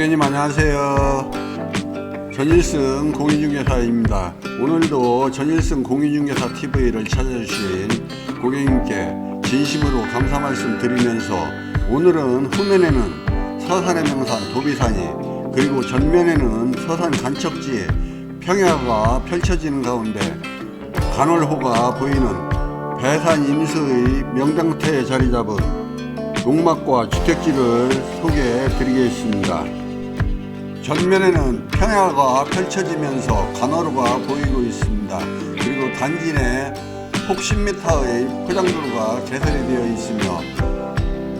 고객님 안녕하세요. 전일승 공인중개사입니다. 오늘도 전일승 공인중개사 TV를 찾아주신 고객님께 진심으로 감사 말씀 드리면서 오늘은 후면에는 서산의 명산 도비산이 그리고 전면에는 서산 간척지에 평야가 펼쳐지는 가운데 간월호가 보이는 배산 임수의 명당터에 자리 잡은 농막과 주택지를 소개해 드리겠습니다. 전면에는 평야가 펼쳐지면서 간호로가 보이고 있습니다. 그리고 단지 내 폭 10m의 포장도로가 개설이 되어 있으며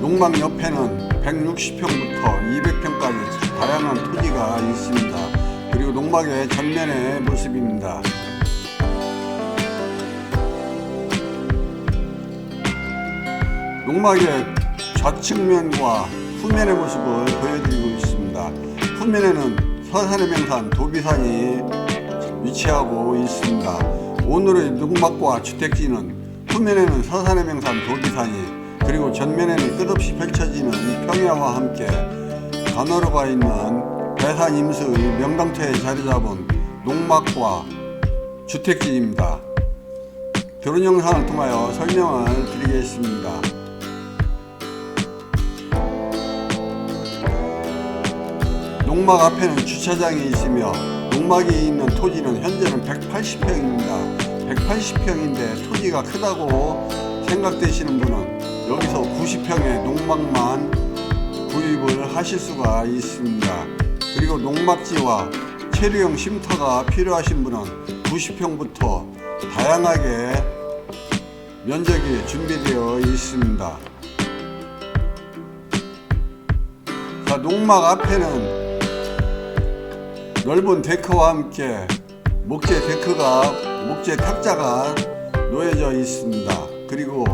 농막 옆에는 160평부터 200평까지 다양한 토지가 있습니다. 그리고 농막의 전면의 모습입니다. 농막의 좌측면과 후면의 모습을 보여드리고 있습니다. 후면에는 서산의 명산 도비산이 위치하고 있습니다. 오늘의 농막과 주택지는 후면에는 서산의 명산 도비산이 그리고 전면에는 끝없이 펼쳐지는 평야와 함께 간호로가 있는 배산 임수의 명당터에 자리 잡은 농막과 주택지입니다. 드론 영상을 통하여 설명을 드리겠습니다. 농막 앞에는 주차장이 있으며 농막이 있는 토지는 현재는 180평입니다. 180평인데 토지가 크다고 생각되시는 분은 여기서 90평의 농막만 구입을 하실 수가 있습니다. 그리고 농막지와 체류용 쉼터가 필요하신 분은 90평부터 다양하게 면적이 준비되어 있습니다. 자, 농막 앞에는 넓은 데크와 함께 목재 데크가 목재 탁자가 놓여져 있습니다. 그리고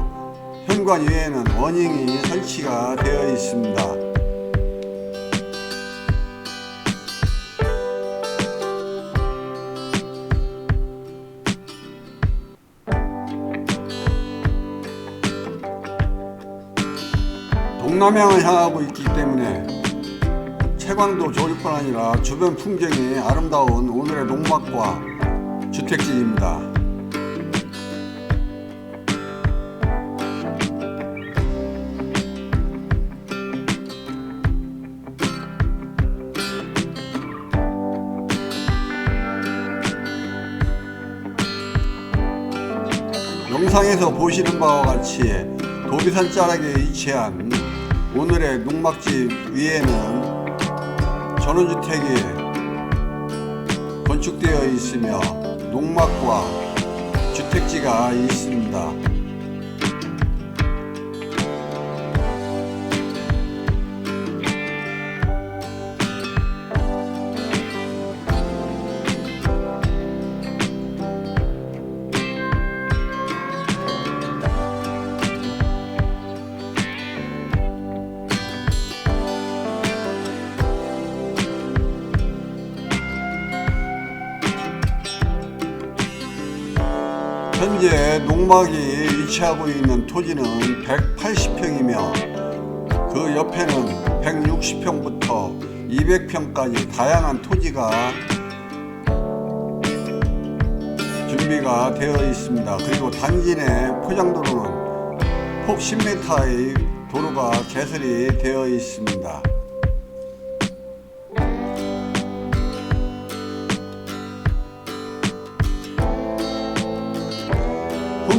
현관 위에는 어닝이 설치가 되어 있습니다. 동남향을 향하고 있기 때문에 채광도 좋을 뿐 아니라 주변 풍경이 아름다운 오늘의 농막과 주택지입니다. 영상에서 보시는 바와 같이 도비산 자락에 위치한 오늘의 농막집 위에는 전원주택이 건축되어 있으며 농막과 주택지가 있습니다. 농막이 위치하고 있는 토지는 180평이며 그 옆에는 160평부터 200평까지 다양한 토지가 준비가 되어 있습니다. 그리고 단지 내 포장도로는 폭 10m의 도로가 개설이 되어 있습니다.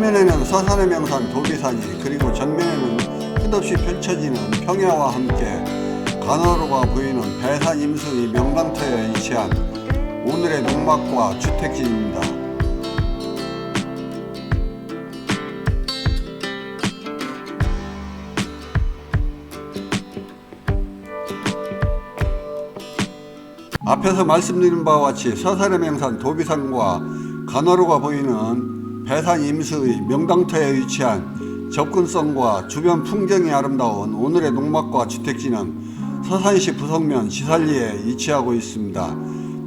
후면에는 서산의 명산 도비산이 그리고 전면에는 끝없이 펼쳐지는 평야와 함께 간호로가 보이는 배산 임수의 명당터에 위치한 오늘의 농막과 주택지입니다. 앞에서 말씀드린 바와 같이 서산의 명산 도비산과 간호로가 보이는 배산 임수의 명당터에 위치한 접근성과 주변 풍경이 아름다운 오늘의 농막과 주택지는 서산시 부석면 지살리에 위치하고 있습니다.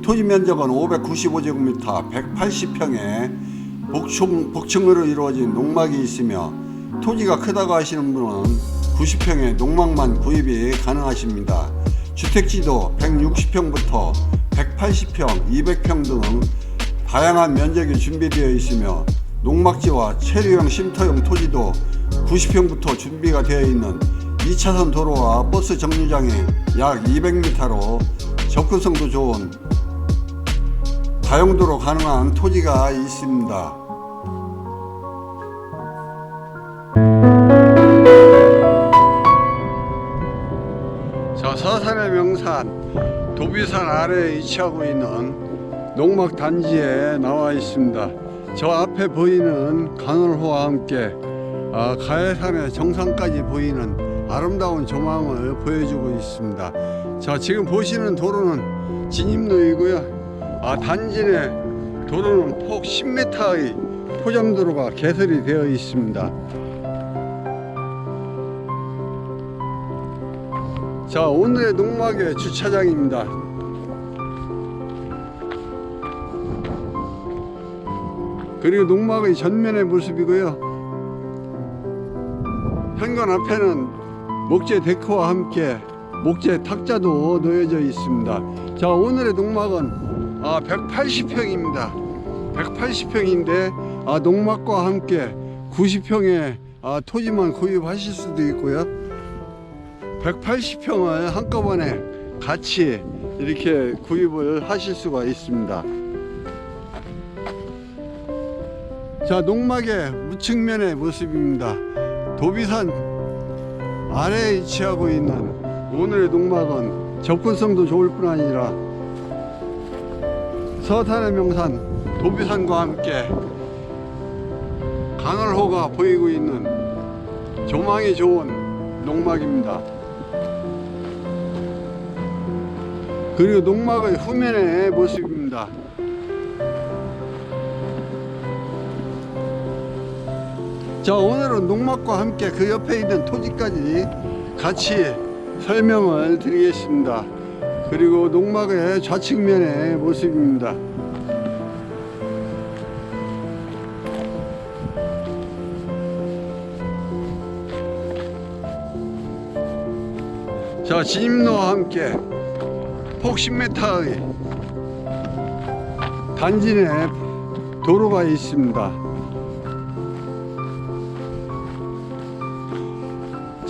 토지 면적은 595제곱미터 180평에 복층, 복층으로 이루어진 농막이 있으며 토지가 크다고 하시는 분은 90평의 농막만 구입이 가능하십니다. 주택지도 160평부터 180평, 200평 등 다양한 면적이 준비되어 있으며 농막지와 체류형 쉼터용 토지도 90평부터 준비가 되어 있는 2차선 도로와 버스 정류장이 약 200m로 접근성도 좋은 다용도로 가능한 토지가 있습니다. 자, 서산의 명산 도비산 아래에 위치하고 있는 농막 단지에 나와 있습니다. 저 앞에 보이는 강을호와 함께 아, 가해산의 정상까지 보이는 아름다운 조망을 보여주고 있습니다. 자, 지금 보시는 도로는 진입로이고요. 아, 내 도로는 폭 10m의 포장도로가 개설이 되어 있습니다. 자 오늘의 농막의 주차장입니다 그리고 농막의 전면의 모습이고요. 현관 앞에는 목재 데크와 함께 목재 탁자도 놓여져 있습니다. 자 오늘의 농막은 아 180평입니다. 180평인데 아 농막과 함께 90평의 아 토지만 구입하실 수도 있고요. 180평을 한꺼번에 같이 이렇게 구입을 하실 수가 있습니다. 자, 농막의 우측면의 모습입니다. 도비산 아래에 위치하고 있는 오늘의 농막은 접근성도 좋을 뿐 아니라 서탄의 명산 도비산과 함께 강을호가 보이고 있는 조망이 좋은 농막입니다. 그리고 농막의 후면의 모습입니다. 자 오늘은 농막과 함께 그 옆에 있는 토지까지 같이 설명을 드리겠습니다. 그리고 농막의 좌측면의 모습입니다. 자 진입로와 함께 폭 10m의 단지 내 도로가 있습니다.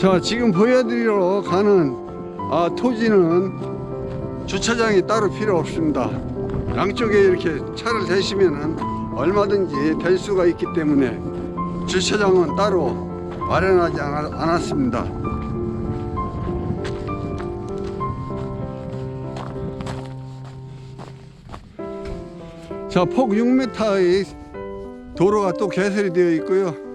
자, 지금 보여드리러 가는 아, 토지는 주차장이 따로 필요 없습니다. 양쪽에 이렇게 차를 대시면은 얼마든지 될 수가 있기 때문에 주차장은 따로 마련하지 않았- 않았습니다. 자, 폭 6m의 도로가 또 개설이 되어 있고요.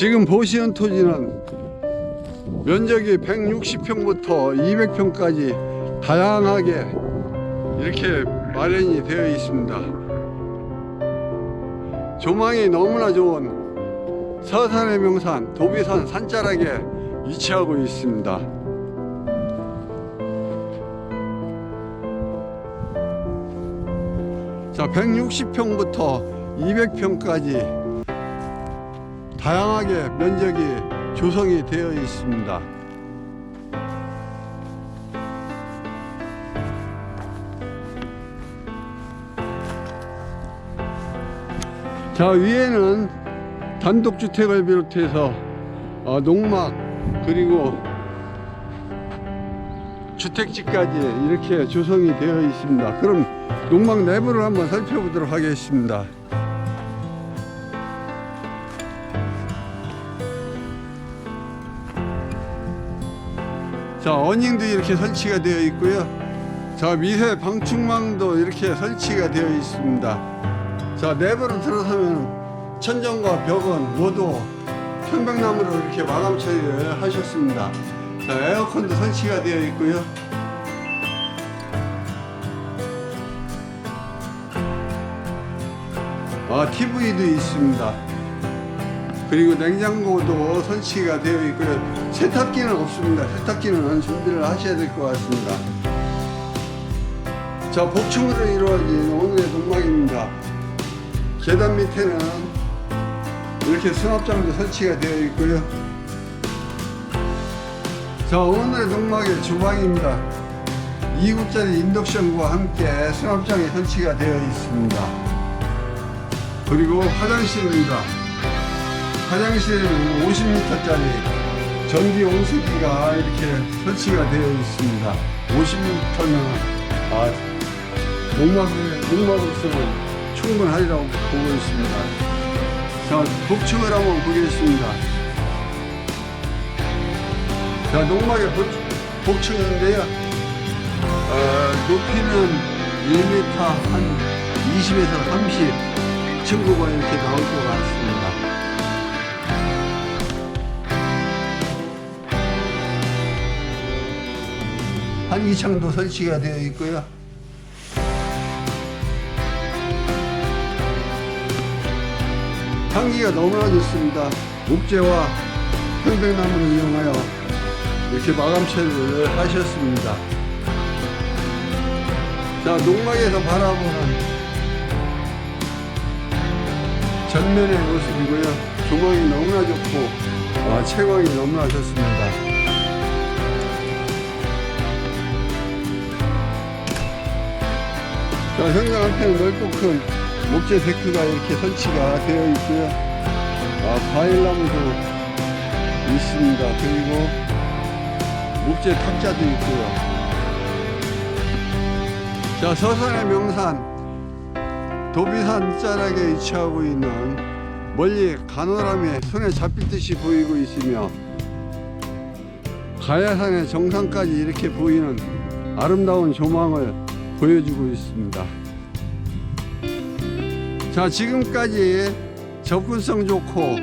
지금 보시는 토지는 면적이 160평부터 200평까지 다양하게 이렇게 마련이 되어 있습니다. 조망이 너무나 좋은 서산의 명산 도비산 산자락에 위치하고 있습니다. 자, 160평부터 200평까지 다양하게 면적이 조성이 되어 있습니다. 자, 위에는 단독주택을 비롯해서 어, 농막 그리고 주택지까지 이렇게 조성이 되어 있습니다. 그럼 농막 내부를 한번 살펴보도록 하겠습니다. 자, 어닝도 이렇게 설치가 되어 있고요. 자, 미세 방충망도 이렇게 설치가 되어 있습니다. 자, 내부로 들어서면 천정과 벽은 모두 편백나무로 이렇게 마감 처리를 하셨습니다. 자, 에어컨도 설치가 되어 있고요. 아, TV도 있습니다. 그리고 냉장고도 설치가 되어 있고요. 세탁기는 없습니다. 세탁기는 준비를 하셔야 될 것 같습니다. 자, 복층으로 이루어진 오늘의 농막입니다. 계단 밑에는 이렇게 수납장도 설치가 되어 있고요. 자 오늘의 농막의 주방입니다 2구짜리 인덕션과 함께 수납장이 설치가 되어 있습니다 그리고 화장실입니다 화장실은 50m짜리 전기 온수기가 이렇게 설치가 되어 있습니다 50m면 아 농막을 농막으로서는 충분하리라고 보고 있습니다 자 복층을 한번 보겠습니다 자, 농막의 복- 복층인데요. 어, 높이는 1m 한 20에서 30 층고가 이렇게 나올 것 같습니다. 한기창도 설치가 되어 있고요. 향기가 너무나 좋습니다. 목재와 평백나무를 이용하여 이렇게 마감 처리를 하셨습니다. 자, 농막에서 바라보는 전면의 모습이고요. 조망이 너무나 좋고, 와, 채광이 너무나 좋습니다. 자, 현장 한편은 넓고 큰 목재 데크가 이렇게 설치가 되어 있고요. 아, 과일나무도 있습니다. 그리고 목재 탁자도 있고요. 자, 서산의 명산 도비산 자락에 위치하고 있는 멀리 가노람이 손에 잡힐 듯이 보이고 있으며 가야산의 정상까지 이렇게 보이는 아름다운 조망을 보여주고 있습니다. 자, 지금까지 접근성 좋고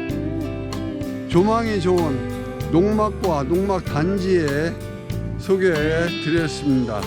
조망이 좋은 농막과 농막 단지에 소개해 드렸습니다.